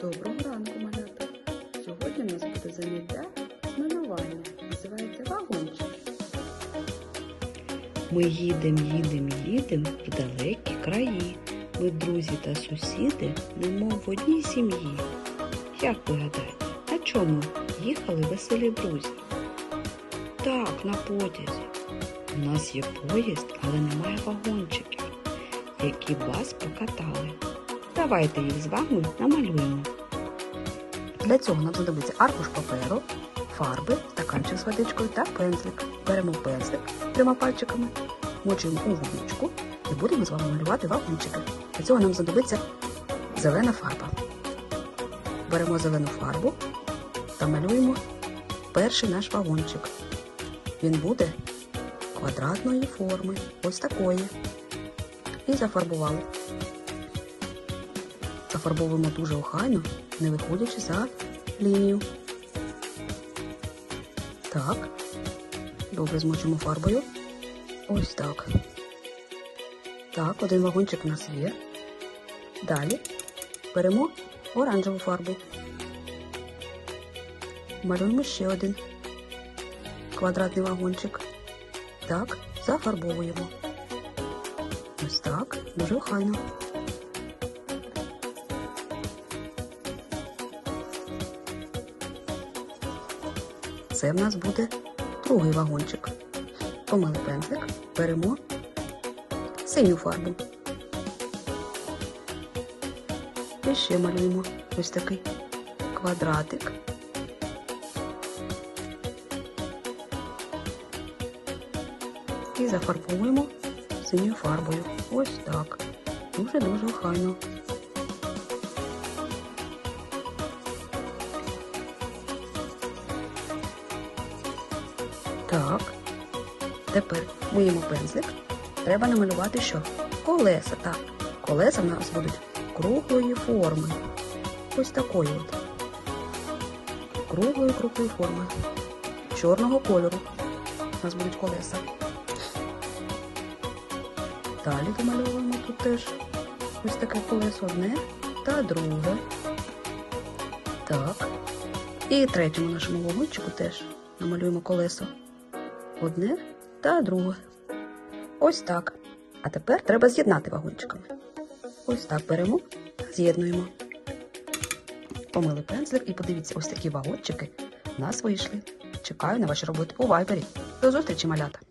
Доброго ранку, малята! Сьогодні у нас буде заняття з малювання. Називається вагончик. Ми їдем, їдем, їдем в далекі краї. Ми друзі та сусіди, немов в одній сім'ї. Як ви гадаєте, на чому їхали веселі друзі? Так, на потязі. У нас є поїзд, але немає вагончиків, які вас покатали. Давайте їх з вами намалюємо. Для цього нам знадобиться аркуш паперу, фарби, стаканчик з водичкою та пензлик. Беремо пензлик трьома пальчиками, мочуємо у водичку і будемо з вами малювати вагончики. Для цього нам знадобиться зелена фарба. Беремо зелену фарбу та малюємо перший наш вагончик. Він буде квадратної форми, ось такої. І зафарбували. Зафарбовуємо дуже охайно, не виходячи за лінію. Так. Добре змочимо фарбою. Ось так. Так, один вагончик у нас є. Далі беремо оранжеву фарбу. Малюємо ще один квадратний вагончик. Так, зафарбовуємо. Ось так, дуже охайно. Це в нас буде другий вагончик. Помили пензлик, беремо синю фарбу. І ще малюємо ось такий квадратик. І зафарбуємо синьою фарбою. Ось так. Дуже-дуже охайно. Так. Тепер миємо пензлик. Треба намалювати що? Колеса. Так. Колеса в нас будуть круглої форми. Ось такої от. Круглої круглої форми. Чорного кольору. У нас будуть колеса. Далі домальовуємо тут теж ось таке колесо одне та друге. Так. І третьому нашому вагончику теж намалюємо колесо. Одне та друге. Ось так. А тепер треба з'єднати вагончиками. Ось так беремо з'єднуємо. Помили пензлик і подивіться, ось такі вагончики у нас вийшли. Чекаю на ваші роботи у вайбері. До зустрічі, малята!